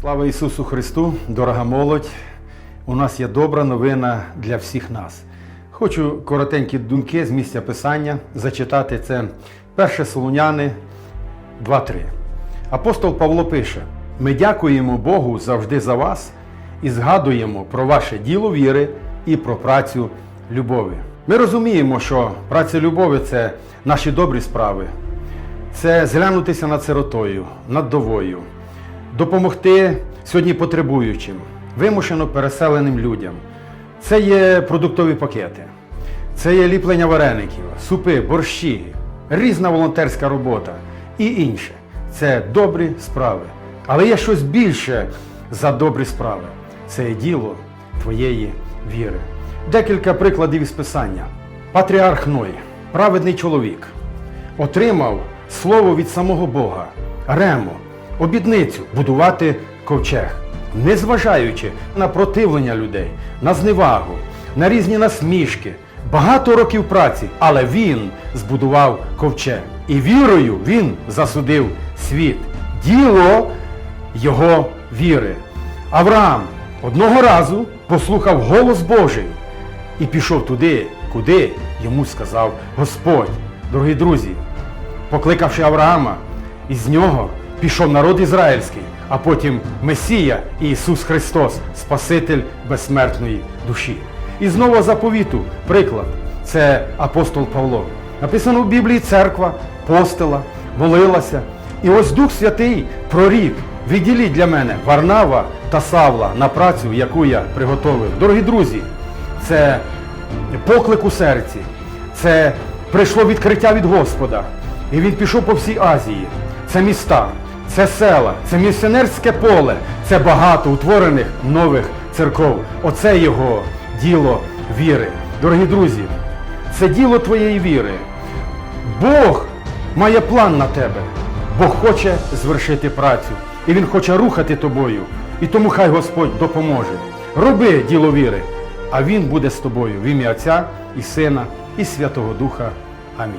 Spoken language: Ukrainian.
Слава Ісусу Христу, дорога молодь! У нас є добра новина для всіх нас. Хочу коротенькі думки з місця Писання зачитати це 1 Солуняни 2.3. Апостол Павло пише: Ми дякуємо Богу завжди за вас і згадуємо про ваше діло віри і про працю любові. Ми розуміємо, що праця любові це наші добрі справи, це зглянутися над сиротою, над довою, допомогти сьогодні потребуючим, вимушено переселеним людям. Це є продуктові пакети, це є ліплення вареників, супи, борщі, різна волонтерська робота і інше. Це добрі справи. Але є щось більше за добрі справи. Це є діло твоєї віри. Декілька прикладів із писання. Патріарх Ной, праведний чоловік, отримав слово від самого Бога, Рему, обідницю будувати ковчег, незважаючи на противлення людей, на зневагу, на різні насмішки, багато років праці, але він збудував ковчег. І вірою він засудив світ. Діло його віри. Авраам одного разу послухав голос Божий і пішов туди, куди йому сказав Господь. Дорогі друзі, покликавши Авраама, із нього пішов народ ізраїльський, а потім Месія Ісус Христос, Спаситель безсмертної душі. І знову заповіту, приклад, це апостол Павло. Написано в Біблії церква, постила, молилася. І ось Дух Святий прорік, відділіть для мене Варнава та Савла на працю, яку я приготовив. Дорогі друзі, це поклик у серці, це прийшло відкриття від Господа. І він пішов по всій Азії. Це міста, це села, це місіонерське поле, це багато утворених нових церков. Оце його діло віри. Дорогі друзі, це діло твоєї віри. Бог має план на тебе. Бог хоче звершити працю. І Він хоче рухати тобою. І тому хай Господь допоможе. Роби діло віри, а Він буде з тобою в ім'я Отця і Сина, і Святого Духа. Амінь.